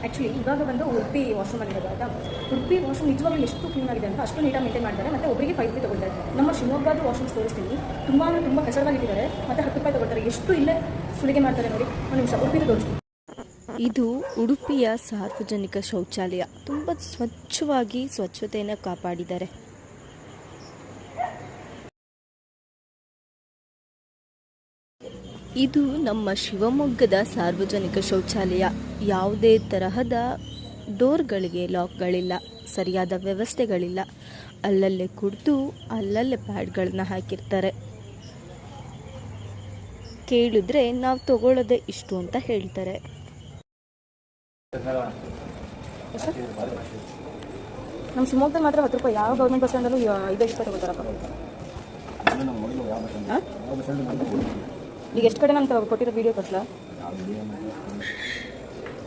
Actually ಇವಾಗ ಬಂದು Udupi washroom ಆಗಿರೋದು ಆಯಿತಾ? ಉಡುಪಿ ವಾಶ್ರೂಮ್ ನಿಜವಾಗ್ಲೂ ಎಷ್ಟು ಕ್ಲೀನ್ ಆಗಿದೆ ಅಂತ ಅಷ್ಟು ನೀಟಾಗಿ ಮೇಂಟೈನ್ ಮಾಡ್ತಾರೆ, ಮತ್ತು ಒಬ್ಬರಿಗೆ ಫೈವ್ ರೂಪಾಯಿ ತೊಗೊಳ್ತಾರೆ ನಮ್ಮ ಶಿವಮೊಗ್ಗದ ವಾಶ್ರೂಮ್ ತೋರಿಸ್ತೀನಿ ತುಂಬ ಅಂದರೆ ತುಂಬ ಕಸರವಾಗಿಟ್ಟಿದ್ದಾರೆ ಮತ್ತು ಹತ್ತು ರೂಪಾಯಿ ತೊಗೊಳ್ತಾರೆ. ಎಷ್ಟು ಇಲ್ಲೇ ಸುಲಿಗೆ ಮಾಡ್ತಾರೆ ನೋಡಿ. ಒಂದು ನಿಮಿಷ, ಉಡುಪಿದು ತೋರಿಸ್ತೀನಿ. ಇದು ಉಡುಪಿಯ ಸಾರ್ವಜನಿಕ ಶೌಚಾಲಯ. ತುಂಬ ಸ್ವಚ್ಛವಾಗಿ ಸ್ವಚ್ಛತೆಯನ್ನು ಕಾಪಾಡಿದ್ದಾರೆ. ಇದು ನಮ್ಮ ಶಿವಮೊಗ್ಗದ ಸಾರ್ವಜನಿಕ ಶೌಚಾಲಯ. ಯಾವುದೇ ತರಹದ ಡೋರ್ಗಳಿಗೆ ಲಾಕ್ಗಳಿಲ್ಲ ಸರಿಯಾದ ವ್ಯವಸ್ಥೆಗಳಿಲ್ಲ. ಅಲ್ಲಲ್ಲೇ ಕುಡಿದು ಅಲ್ಲಲ್ಲೇ ಪ್ಯಾಡ್ಗಳನ್ನ ಹಾಕಿರ್ತಾರೆ. ಕೇಳಿದ್ರೆ ನಾವು ತಗೊಳ್ಳೋದೆ ಇಷ್ಟು ಅಂತ ಹೇಳ್ತಾರೆ. ನಮ್ಮ ಶಿವಮೊಗ್ಗದಲ್ಲಿ ಮಾತ್ರ ಹತ್ತು ರೂಪಾಯಿ ಯಾವ ಗೌರ್ಮೆಂಟ್ ಬಸ್ ಸ್ಟ್ಯಾಂಡಲ್ಲೂ ಇದೆ ರೂಪಾಯಿ ತಗೋತಾರಪ್ಪ. ಹಾಂ ಈಗ ಎಷ್ಟು ಕಡೆ ನಾನು ಕೊಟ್ಟಿರೋ ವಿಡಿಯೋ ಕಳಿಸ್ಲಾ